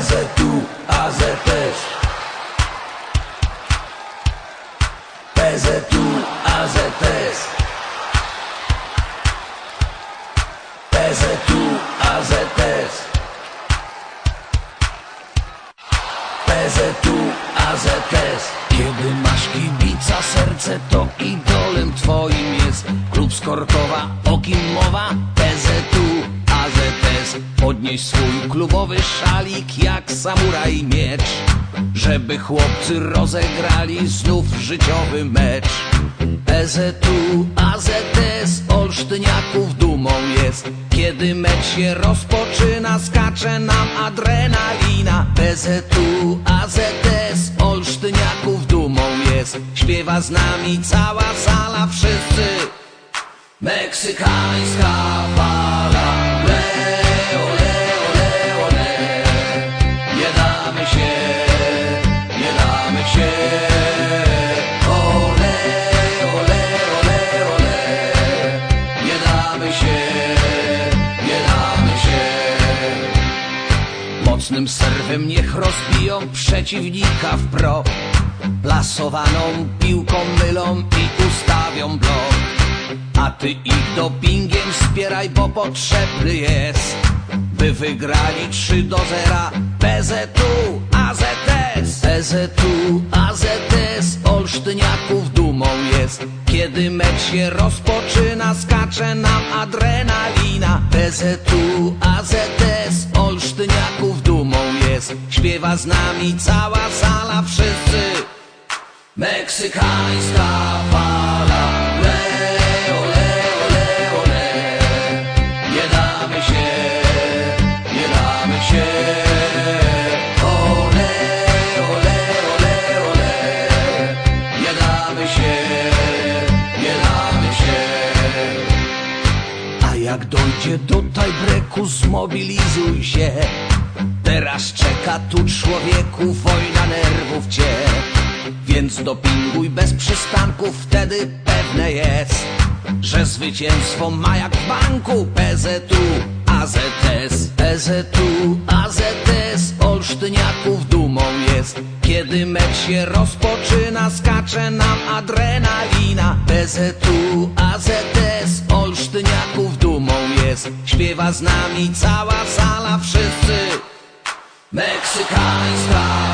PZU, AZS PZU, AZS PZU, AZS PZU, AZS Kiedy masz kibica, serce to idolem twoim jest. Klub Skorkowa, o kim mowa? PZU, Podnieś swój klubowy szalik jak samuraj miecz Żeby chłopcy rozegrali znów życiowy mecz. PZU, AZS Olsztyniaków dumą jest. Kiedy mecz się rozpoczyna Skacze nam adrenalina. PZU, AZS Olsztyniaków dumą jest. Śpiewa z nami cała sala Wszyscy. Meksykańska fala Mocnym serwem niech rozbiją przeciwnika w pro. Plasowaną piłką mylą i ustawią blok. A ty ich dopingiem wspieraj, bo potrzebny jest By wygrali 3 do 0 PZU, AZS PZU, AZS Olsztyniaków dumą jest. Kiedy mecz się rozpoczyna Skacze nam adrenalina. PZU, AZS Olsztyniaków jest Śpiewa z nami cała sala Wszyscy. Meksykańska fala. Leo, leo, leo, le Nie damy się, nie damy się. Ole, ole, ole, ole. Nie damy się, nie damy się. A jak dojdzie do tajbreku, zmobilizuj się. Teraz czeka tu człowieku wojna nerwów cię. Więc dopinguj bez przystanku, wtedy pewne jest, że zwycięstwo ma jak w banku PZU, AZS, PZU, AZS, Olsztyniaków dumą jest. Kiedy mecz się rozpoczyna, skacze nam adrenalina. PZU, AZS, Olsztyniaków dumą jest. Śpiewa z nami cała sala, wszyscy. Meksykańska fala.